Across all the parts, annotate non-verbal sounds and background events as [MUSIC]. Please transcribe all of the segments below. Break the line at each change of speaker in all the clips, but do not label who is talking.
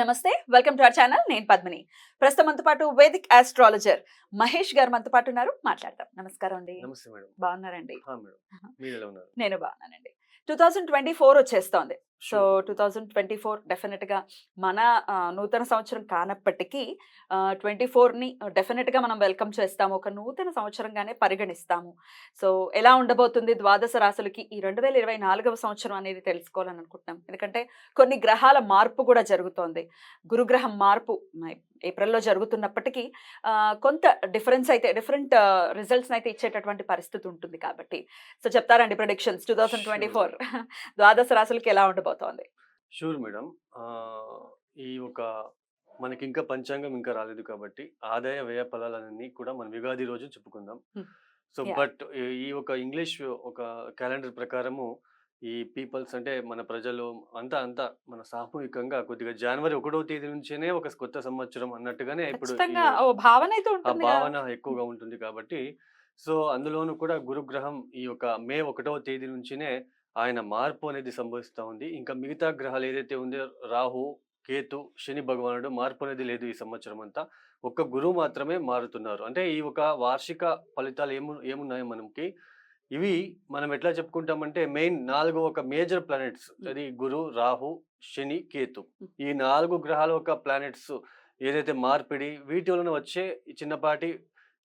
నమస్తే welcome to our channel. నేను పద్మిని. ప్రస్తుతం మనతో పాటు వేదిక్ ఆస్ట్రాలజర్ మహేష్ గారు మనతో పాటు ఉన్నారు. మాట్లాడదాం. నమస్కారం అండి.
నమస్తే మేడం.
బాగున్నారండి. నేను బాగున్నానండి. టూ థౌజండ్ ట్వంటీ ఫోర్ వచ్చేస్తోంది. So two thousand twenty four డెఫినెట్గా మన నూతన సంవత్సరం కానప్పటికీ ట్వంటీ ఫోర్ని డెఫినెట్గా మనం వెల్కమ్ చేస్తాము. ఒక నూతన సంవత్సరంగానే పరిగణిస్తాము. సో ఎలా ఉండబోతుంది ద్వాదశ రాశులకి ఈ రెండు వేల ఇరవై నాలుగవ సంవత్సరం అనేది తెలుసుకోవాలని అనుకుంటున్నాం ఎందుకంటే కొన్ని గ్రహాల మార్పు కూడా జరుగుతోంది. గురుగ్రహం మార్పు ఏప్రిల్లో జరుగుతున్నప్పటికీ కొంత డిఫరెన్స్ అయితే డిఫరెంట్ రిజల్ట్స్ అయితే ఇచ్చేటటువంటి పరిస్థితి ఉంటుంది కాబట్టి. సో చెప్తారండి predictions? Two thousand twenty four [LAUGHS] ద్వాదశ రాశులకి ఎలా ఉండబోతోంది?
షూర్ మేడం ఆ, ఈ ఒక మనకి ఇంకా పంచాంగం ఇంకా రాలేదు కాబట్టి ఆదాయ వ్యయ ఫలాలన్నీ కూడా మనం యుగాది రోజు చెప్పుకుందాం. సో. బట్ ఈ ఒక ఇంగ్లీష్ ఒక క్యాలెండర్ ప్రకారము ఈ పీపుల్స్ అంటే మన ప్రజలు అంతా అంతా మన సామూహికంగా కొద్దిగా జనవరి ఒకటో తేదీ నుంచేనే ఒక కొత్త సంవత్సరం అన్నట్టుగానే ఇప్పుడు
భావన
ఎక్కువగా ఉంటుంది కాబట్టి సో అందులోనూ కూడా గురుగ్రహం ఈ యొక్క మే ఒకటవ తేదీ నుంచినే ఆయన మార్పు అనేది సంభవిస్తూ ఉంది. ఇంకా మిగతా గ్రహాలు ఏదైతే ఉందో రాహు కేతు శని భగవానుడు మార్పు అనేది లేదు ఈ సంవత్సరం అంతా. ఒక్క గురువు మాత్రమే మారుతున్నారు. అంటే ఈ ఒక వార్షిక ఫలితాలు ఏము ఏమున్నాయో మనకి? ఇవి మనం ఎట్లా చెప్పుకుంటామంటే మెయిన్ నాలుగు ఒక మేజర్ ప్లానెట్స్. అది గురు రాహు శని కేతు. ఈ నాలుగు గ్రహాల ఒక ప్లానెట్స్ ఏదైతే మార్పిడి వీటి వలన వచ్చే చిన్నపాటి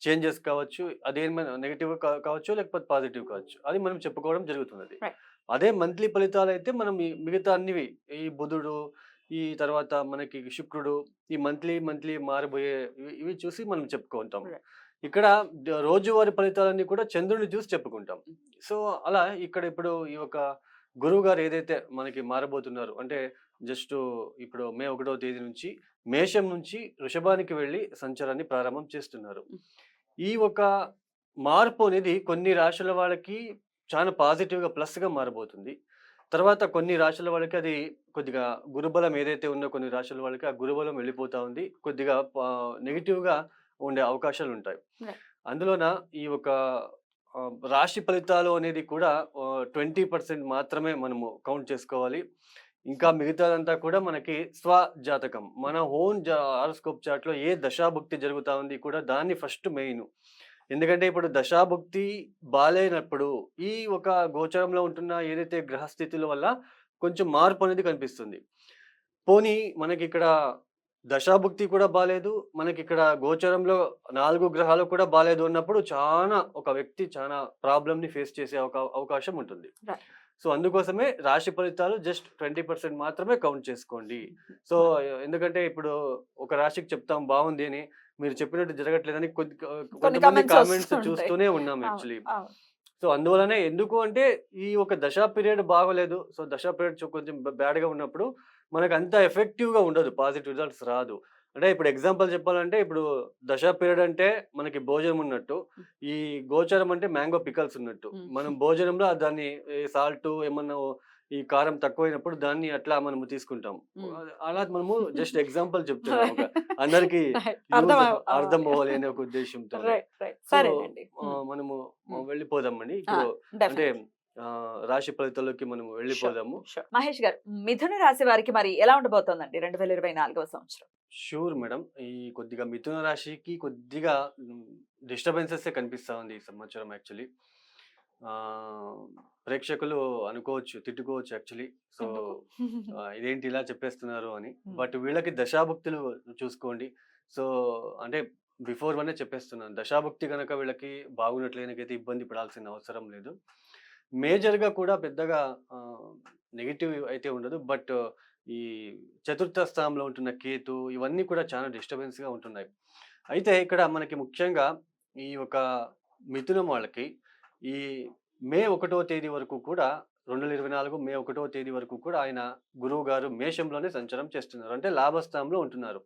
చేంజెస్ కావచ్చు అదేమైనా నెగిటివ్ కావచ్చు లేకపోతే పాజిటివ్ కావచ్చు. అది మనం చెప్పుకోవడం జరుగుతున్నది. అదే మంత్లీ ఫలితాలు అయితే మనం ఈ మిగతా అన్నివి ఈ బుధుడు ఈ తర్వాత మనకి శుక్రుడు ఈ మంత్లీ మంత్లీ మారిపోయే ఇవి- ఇవి చూసి మనం చెప్పుకుంటాం.
Right.
ఇక్కడ ద- రోజువారీ ఫలితాలన్నీ కూడా చంద్రుడిని చూసి చెప్పుకుంటాం. సో అలా ఇక్కడ ఇప్పుడు ఈ యొక్క గురువు గారు ఏదైతే మనకి మారబోతున్నారు అంటే జస్ట్ ఇప్పుడు మే ఒకటో తేదీ నుంచి మేషం నుంచి వృషభానికి వెళ్ళి సంచారాన్ని ప్రారంభం చేస్తున్నారు. ఈ ఒక మార్పు అనేది కొన్ని రాశుల వాళ్ళకి చాలా పాజిటివ్గా ప్లస్గా మారబోతుంది. తర్వాత కొన్ని రాశుల వాళ్ళకి అది కొద్దిగా గురుబలం ఏదైతే ఉందో కొన్ని రాశుల వాళ్ళకి ఆ గురుబలం వెళ్ళిపోతా ఉంది. కొద్దిగా నెగిటివ్గా ఉండే అవకాశాలు ఉంటాయి. అందులోన ఈ ఒక రాశి ఫలితాలు అనేది కూడా ట్వంటీ పర్సెంట్ మాత్రమే మనము కౌంట్ చేసుకోవాలి. ఇంకా మిగతాదంతా కూడా మనకి స్వ జాతకం మన ఓన్ హారోస్కోప్ చార్ట్లో ఏ దశాభుక్తి జరుగుతా ఉంది కూడా దాన్ని ఫస్ట్ మెయిన్. ఎందుకంటే ఇప్పుడు దశాభుక్తి బాలేనప్పుడు ఈ ఒక గోచరంలో ఉంటున్న ఏదైతే గ్రహస్థితుల వల్ల కొంచెం మార్పు అనేది కనిపిస్తుంది. పోనీ మనకి ఇక్కడ దశాభుక్తి కూడా బాలేదు మనకి ఇక్కడ గోచరంలో నాలుగు గ్రహాలు కూడా బాలేదు అన్నప్పుడు చాలా ఒక వ్యక్తి చాలా ప్రాబ్లమ్ని ఫేస్ చేసే అవకా- అవకాశం ఉంటుంది. సో అందుకోసమే రాశి ఫలితాలు జస్ట్ ట్వంటీ పర్సెంట్ మాత్రమే కౌంట్ చేసుకోండి. సో ఎందుకంటే ఇప్పుడు ఒక రాశికి చెప్తాం బాగుంది అని మీరు చెప్పినట్టు జరగట్లేదని కొద్ది కొంతమంది కామెంట్స్. చూస్తూనే ఉన్నాం యాక్చువల్లీ. సో అందువలనే ఎందుకు అంటే ఈ ఒక దశా పీరియడ్ బాగోలేదు సో దశా పీరియడ్ కొంచెం బ్యాడ్గా ఉన్నప్పుడు మనకు అంత ఎఫెక్టివ్గా ఉండదు పాజిటివ్ రిజల్ట్స్ రాదు అంటే ఇప్పుడు ఎగ్జాంపుల్ చెప్పాలంటే ఇప్పుడు దశా పీరియడ్ అంటే మనకి భోజనం ఉన్నట్టు ఈ గోచరం అంటే మ్యాంగో పికల్స్ ఉన్నట్టు. మనం భోజనంలో దాన్ని సాల్ట్ ఏమన్నా ఈ కారం తక్కువైనప్పుడు దాన్ని అట్లా మనము తీసుకుంటాం. అలా మనము జస్ట్ ఎగ్జాంపుల్ చెప్తున్నాం [LAUGHS] అందరికి.
అర్థం [LAUGHS] అవ్వాలి.
అనే ఒక ఉద్దేశంతో. మనము. వెళ్ళిపోదామండి ఇప్పుడు అంటే రాశి ఫలితాల్లోకి మనం వెళ్ళిపోదాము.
మహేష్ గారు మిథున రాశి వారికి మరి ఎలా ఉండబోతోందండి రెండు వేల ఇరవై నాలుగవ సంవత్సరం
షూర్ మేడం ఈ కొద్దిగా మిథున రాశికి కొద్దిగా డిస్టర్బెన్సెస్ కనిపిస్తా ఉంది ఈ సంవత్సరం యాక్చువల్లీ ప్రేక్షకులు అనుకోవచ్చు తిట్టుకోవచ్చు యాక్చువల్లీ. సో ఇదేంటి ఇలా చెప్పేస్తున్నారు అని. బట్ వీళ్ళకి దశాభుక్తులు చూసుకోండి. సో అంటే బిఫోర్ వనే చెప్పేస్తున్నాను. దశాభుక్తి కనుక వీళ్ళకి బాగున్నట్లయినకైతే ఇబ్బంది పడాల్సిన అవసరం లేదు. మేజర్గా కూడా పెద్దగా నెగిటివ్ అయితే ఉండదు. బట్ ఈ చతుర్థ స్థానంలో ఉంటున్న కేతు ఇవన్నీ కూడా చాలా డిస్టర్బెన్స్గా ఉంటున్నాయి. అయితే ఇక్కడ మనకి ముఖ్యంగా ఈ ఒక మిథునం వాళ్ళకి ఈ మే ఒకటో తేదీ వరకు కూడా రెండు వేల ఇరవై నాలుగు మే ఒకటో తేదీ వరకు కూడా ఆయన గురువు గారు మేషంలోనే సంచారం చేస్తున్నారు. అంటే లాభస్థానంలో ఉంటున్నారు.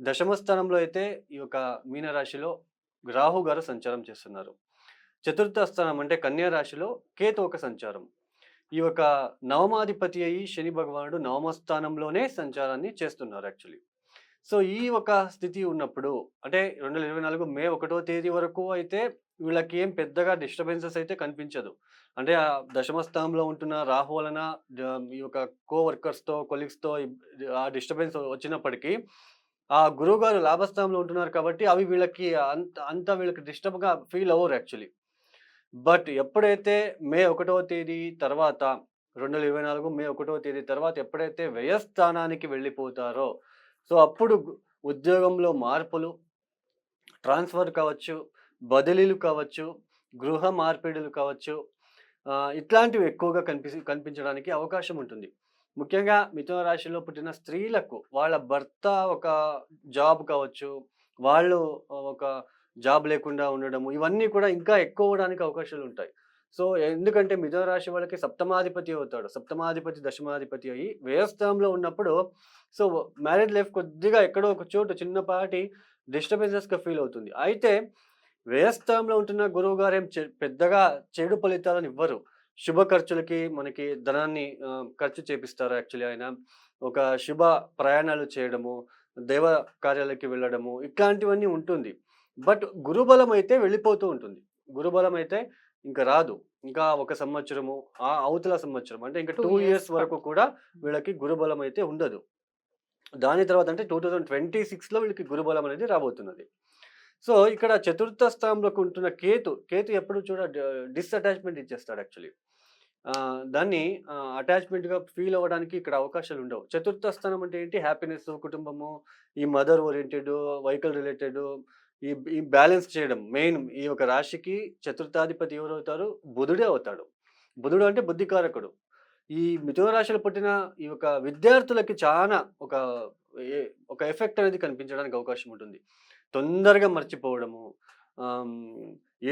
దశమ స్థానంలో అయితే ఈ యొక్క మీనరాశిలో రాహు గారు సంచారం చేస్తున్నారు. చతుర్థ స్థానం అంటే కన్యా రాశిలో కేతు ఒక సంచారం. ఈ యొక్క నవమాధిపతి అయి శని భగవానుడు నవమ స్థానంలోనే సంచారాన్ని చేస్తున్నారు యాక్చువల్లీ సో ఈ ఒక స్థితి ఉన్నప్పుడు అంటే రెండు వేల ఇరవై నాలుగు మే ఒకటో తేదీ వరకు అయితే వీళ్ళకి ఏం పెద్దగా డిస్టర్బెన్సెస్ అయితే కనిపించదు. అంటే ఆ దశమ స్థానంలో ఉంటున్న రాహు వలన ఈ యొక్క కో వర్కర్స్తో కొలీగ్స్తో ఆ డిస్టర్బెన్స్ వచ్చినప్పటికీ ఆ గురువు గారు లాభస్థానంలో ఉంటున్నారు కాబట్టి అవి వీళ్ళకి అంత అంత వీళ్ళకి డిస్టర్బ్గా ఫీల్ అవ్వరు యాక్చువల్లీ. బట్ ఎప్పుడైతే మే ఒకటవ తేదీ తర్వాత రెండు వేల ఇరవై నాలుగు మే ఒకటవ తేదీ తర్వాత ఎప్పుడైతే వ్యయస్థానానికి వెళ్ళిపోతారో సో అప్పుడు ఉద్యోగంలో మార్పులు ట్రాన్స్ఫర్ కావచ్చు బదిలీలు కావచ్చు గృహ మార్పిడులు కావచ్చు ఇట్లాంటివి ఎక్కువగా కనిపి కనిపించడానికి అవకాశం ఉంటుంది. ముఖ్యంగా మిథున రాశిలో పుట్టిన స్త్రీలకు వాళ్ళ భర్త ఒక జాబ్ కావచ్చు వాళ్ళు ఒక జాబ్ లేకుండా ఉండడము ఇవన్నీ కూడా ఇంకా ఎక్కువ అవడానికి అవకాశాలు ఉంటాయి. సో ఎందుకంటే మిథున రాశి వాళ్ళకి సప్తమాధిపతి అవుతాడు. సప్తమాధిపతి దశమాధిపతి అయ్యి వ్యయస్థానంలో ఉన్నప్పుడు సో మ్యారేజ్ లైఫ్ కొద్దిగా ఎక్కడో ఒక చోటు చిన్నపాటి డిస్టర్బెన్సెస్గా ఫీల్ అవుతుంది. అయితే వ్యయస్థానంలో ఉంటున్న గురువు గారు ఏం పెద్దగా చెడు ఫలితాలను ఇవ్వరు. శుభ ఖర్చులకి మనకి ధనాన్ని ఖర్చు చేపిస్తారు యాక్చువల్లీ ఆయన. ఒక శుభ ప్రయాణాలు చేయడము దేవ కార్యాలకి వెళ్ళడము ఇట్లాంటివన్నీ ఉంటుంది. బట్ గురుబలం అయితే వెళ్ళిపోతూ ఉంటుంది. గురుబలం అయితే ఇంకా రాదు. ఇంకా ఒక సంవత్సరము ఆ అవతల సంవత్సరం అంటే ఇంకా టూ ఇయర్స్ వరకు కూడా వీళ్ళకి గురుబలం అయితే ఉండదు. దాని తర్వాత అంటే టూ థౌజండ్ ట్వంటీ సిక్స్లో వీళ్ళకి గురుబలం అనేది రాబోతున్నది. సో ఇక్కడ చతుర్థ స్థానంలోకి ఉంటున్న కేతు కేతు ఎప్పుడు చూడ డిస్అటాచ్మెంట్ ఇచ్చేస్తాడు యాక్చువల్లీ. దాన్ని అటాచ్మెంట్గా ఫీల్ అవ్వడానికి ఇక్కడ అవకాశాలు ఉండవు. చతుర్థ స్థానం అంటే ఏంటి? హ్యాపీనెస్ కుటుంబము ఈ మదర్ ఓరియంటెడ్ వెహికల్ రిలేటెడ్ ఈ ఈ బ్యాలెన్స్ చేయడం మెయిన్. ఈ యొక్క రాశికి చతుర్థాధిపతి ఎవరవుతారు? బుధుడే అవుతాడు. బుధుడు అంటే బుద్ధికారకుడు. ఈ మిథున రాశిలో పుట్టిన ఈ యొక్క విద్యార్థులకి చాలా ఒక ఏ- ఒక ఎఫెక్ట్ అనేది కనిపించడానికి అవకాశం ఉంటుంది. తొందరగా మర్చిపోవడము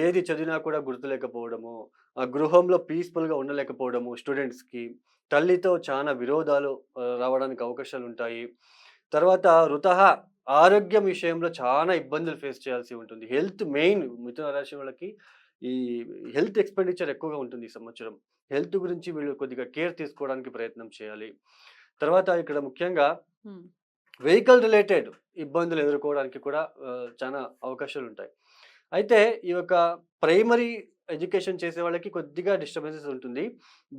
ఏది చదివినా కూడా గుర్తులేకపోవడము ఆ గృహంలో పీస్ఫుల్గా ఉండలేకపోవడము స్టూడెంట్స్కి. తల్లితో చాలా విరోధాలు రావడానికి అవకాశాలు ఉంటాయి తర్వాత రుతహ ఆరోగ్యం విషయంలో చాలా ఇబ్బందులు ఫేస్ చేయాల్సి ఉంటుంది. హెల్త్ మెయిన్ మిథున రాశి వాళ్ళకి ఈ హెల్త్ ఎక్స్పెండిచర్ ఎక్కువగా ఉంటుంది ఈ సంవత్సరం. హెల్త్ గురించి వీళ్ళు కొద్దిగా కేర్ తీసుకోవడానికి ప్రయత్నం చేయాలి. తర్వాత ఇక్కడ ముఖ్యంగా వెహికల్ రిలేటెడ్ ఇబ్బందులు ఎదుర్కోవడానికి కూడా చాలా అవకాశాలు ఉంటాయి అయితే ఈ యొక్క ప్రైమరీ ఎడ్యుకేషన్ చేసే వాళ్ళకి కొద్దిగా డిస్టర్బెన్సెస్ ఉంటుంది.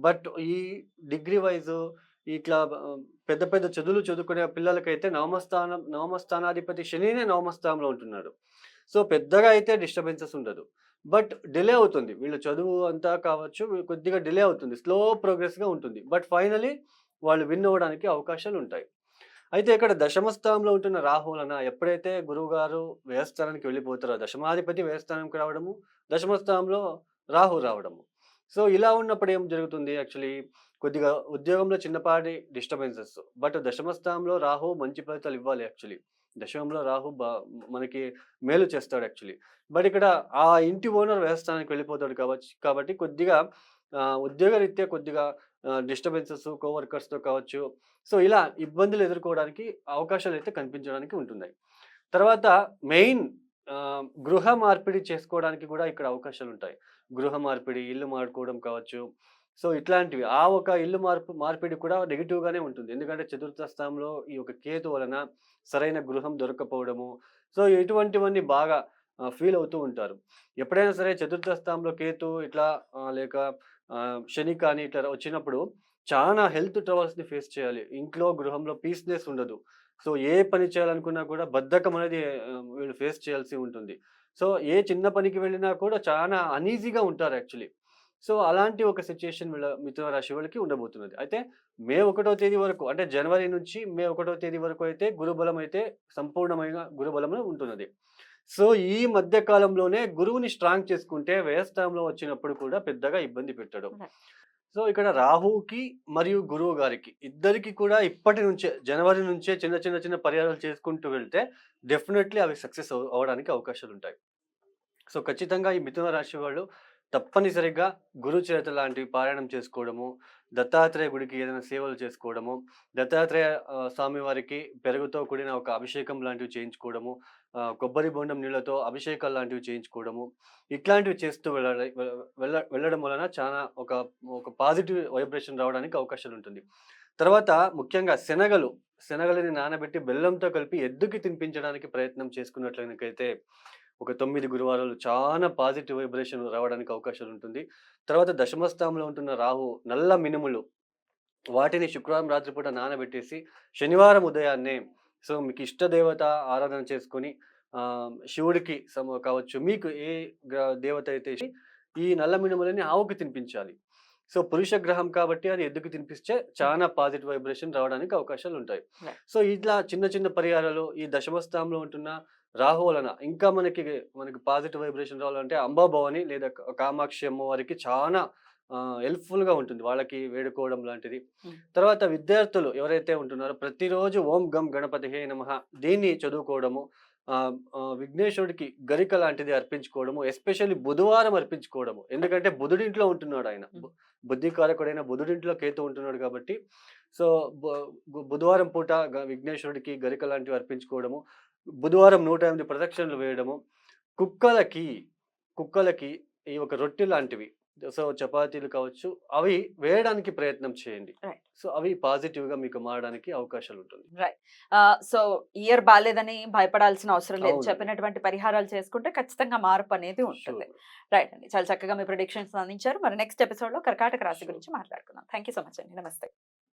బట్ ఈ డిగ్రీ వైజ్ ఇట్లా పెద్ద పెద్ద చదువులు చదువుకునే పిల్లలకైతే నవమస్థానం నవమస్థానాధిపతి శనినే నవమస్థానంలో ఉంటున్నాడు. సో పెద్దగా అయితే డిస్టర్బెన్సెస్ ఉండదు. బట్ డిలే అవుతుంది. వీళ్ళు చదువు అంతా కావచ్చు కొద్దిగా డిలే అవుతుంది. స్లో ప్రోగ్రెస్గా ఉంటుంది. బట్ ఫైనలీ వాళ్ళు విన్ అవ్వడానికి అవకాశాలు ఉంటాయి అయితే ఇక్కడ దశమ స్థానంలో ఉంటున్న రాహులన ఎప్పుడైతే గురువు గారు వ్యయస్థానానికి వెళ్ళిపోతారో దశమాధిపతి వ్యయస్థానంకి రావడము దశమ స్థానంలో రాహు రావడము. సో ఇలా ఉన్నప్పుడు ఏం జరుగుతుంది యాక్చువల్లీ? కొద్దిగా ఉద్యోగంలో చిన్నపాటి డిస్టర్బెన్సెస్. బట్ దశమస్థానంలో రాహు మంచి ఫలితాలు ఇవ్వాలి యాక్చువల్లీ. దశమంలో రాహు బా మనకి మేలు చేస్తాడు యాక్చువల్లీ. బట్ ఇక్కడ ఆ ఇంటి ఓనర్ వ్యవస్థానానికి వెళ్ళిపోతాడు కాబట్టి కాబట్టి కొద్దిగా ఉద్యోగరీత్యా కొద్దిగా డిస్టర్బెన్సెస్ కోవర్కర్స్తో కావచ్చు. సో ఇలా ఇబ్బందులు ఎదుర్కోవడానికి అవకాశాలు అయితే కనిపించడానికి ఉంటున్నాయి. తర్వాత మెయిన్ గృహ మార్పిడి చేసుకోవడానికి కూడా ఇక్కడ అవకాశాలు ఉంటాయి గృహ మార్పిడి ఇల్లు మార్చుకోవడం కావచ్చు. సో ఇట్లాంటివి. ఆ ఒక ఇల్లు మార్పు మార్పిడి కూడా నెగిటివ్గానే ఉంటుంది. ఎందుకంటే చతుర్థ స్థానంలో ఈ యొక్క కేతు వలన సరైన గృహం దొరకపోవడము. సో ఇటువంటివన్నీ బాగా ఫీల్ అవుతూ ఉంటారు. ఎప్పుడైనా సరే చతుర్థ స్థానంలో కేతు ఇట్లా లేక శని కానీ ఇట్లా వచ్చినప్పుడు చాలా హెల్త్ ట్రబుల్స్ని ఫేస్ చేయాలి. ఇంట్లో గృహంలో పీస్నెస్ ఉండదు. సో ఏ పని చేయాలనుకున్నా కూడా బద్ధకం అనేది వీళ్ళు ఫేస్ చేయాల్సి ఉంటుంది. సో ఏ చిన్న పనికి వెళ్ళినా కూడా చాలా అనీజీగా ఉంటారు యాక్చువల్లీ. సో అలాంటి ఒక సిచ్యుయేషన్ వీళ్ళ మిథున రాశి వాళ్ళకి ఉండబోతున్నది. అయితే మే ఒకటో తేదీ వరకు అంటే జనవరి నుంచి మే ఒకటో తేదీ వరకు అయితే గురుబలం అయితే సంపూర్ణమైన గురుబలం ఉంటున్నది. సో ఈ మధ్య కాలంలోనే గురువుని స్ట్రాంగ్ చేసుకుంటే వ్యయస్థానంలో వచ్చినప్పుడు కూడా పెద్దగా ఇబ్బంది పెట్టడం. సో ఇక్కడ రాహుకి మరియు గురువు గారికి ఇద్దరికి కూడా ఇప్పటి నుంచే జనవరి నుంచే చిన్న చిన్న చిన్న పరిహారాలు చేసుకుంటూ వెళ్తే డెఫినెట్లీ అవి సక్సెస్ అవ్వడానికి అవకాశాలు ఉంటాయి సో ఖచ్చితంగా ఈ మిథున రాశి వాళ్ళు తప్పనిసరిగా గురు చరిత్ర లాంటివి పారాయణం చేసుకోవడము దత్తాత్రేయ గుడికి ఏదైనా సేవలు చేసుకోవడము దత్తాత్రేయ స్వామి వారికి పెరుగుతో కూడిన ఒక అభిషేకం లాంటివి చేయించుకోవడము కొబ్బరి బొండం నీళ్ళతో అభిషేకాలు లాంటివి చేయించుకోవడము ఇట్లాంటివి చేస్తూ వెళ్ళాలి వెళ్ళ వెళ్ళడం వలన చాలా ఒక ఒక పాజిటివ్ వైబ్రేషన్ రావడానికి అవకాశాలు ఉంటుంది. తర్వాత ముఖ్యంగా శనగలు శనగలని నానబెట్టి బెల్లంతో కలిపి ఎద్దుకి తినిపించడానికి ప్రయత్నం చేసుకున్నట్లయితే ఒక తొమ్మిది గురువారాలు చాలా పాజిటివ్ వైబ్రేషన్ రావడానికి అవకాశాలు ఉంటుంది తర్వాత దశమస్థానంలో ఉంటున్న రాహు నల్ల మినుములు వాటిని శుక్రవారం రాత్రిపూట నానబెట్టేసి శనివారం ఉదయాన్నే సో మీకు ఇష్ట దేవత ఆరాధన చేసుకొని శివుడికి సమ కావచ్చు మీకు ఏ గ్ర- దేవత అయితే ఈ నల్ల మినుములని ఆవుకి తినిపించాలి సో పురుష గ్రహం కాబట్టి అది ఎద్దుకు తినిపిస్తే చాలా పాజిటివ్ వైబ్రేషన్ రావడానికి అవకాశాలు ఉంటాయి. సో ఇట్లా చిన్న చిన్న పరిహారాలు ఈ దశమస్థానంలో ఉంటున్న రాహు వలన. ఇంకా మనకి మనకి పాజిటివ్ వైబ్రేషన్ రావాలంటే అంబాభవాని లేదా కామాక్షి అమ్మవారికి చాలా హెల్ప్ఫుల్గా ఉంటుంది. వాళ్ళకి వేడుకోవడం లాంటిది. తర్వాత విద్యార్థులు ఎవరైతే ఉంటున్నారో ప్రతిరోజు ఓం గం గణపతి హే నమః దీన్ని చదువుకోవడము విఘ్నేశ్వరుడికి గరిక లాంటిది అర్పించుకోవడము ఎస్పెషల్లీ బుధవారం అర్పించుకోవడము. ఎందుకంటే బుధుడింట్లో ఉంటున్నాడు ఆయన. బుద్ధికారకుడైన బుధుడింట్లో కేతు ఉంటున్నాడు కాబట్టి. సో బుధవారం పూట విఘ్నేశ్వరుడికి గరిక లాంటివి అర్పించుకోవడము బుధవారం నూట ఎనిమిది ప్రదక్షిణలు వేయడము. కుక్కలకి కుక్కలకి ఈ ఒక రొట్టె లాంటివి. సో చపాతీలు కావచ్చు అవి వేయడానికి ప్రయత్నం చేయండి. సో అవి పాజిటివ్గా మీకు మారడానికి అవకాశాలు ఉంటుంది.
సో ఇయర్ బాగాలేదని భయపడాల్సిన అవసరం లేదు. చెప్పినటువంటి పరిహారాలు చేసుకుంటే ఖచ్చితంగా మార్పు అనేది ఉంటుంది. రైట్ అండి. చాలా చక్కగా మీ ప్రొడిక్షన్స్ అందించారు. మరి నెక్స్ట్ ఎపిసోడ్లో కర్కాటక రాశి. గురించి మాట్లాడుకుందాం. థ్యాంక్ సో మచ్ అండి. నమస్తే.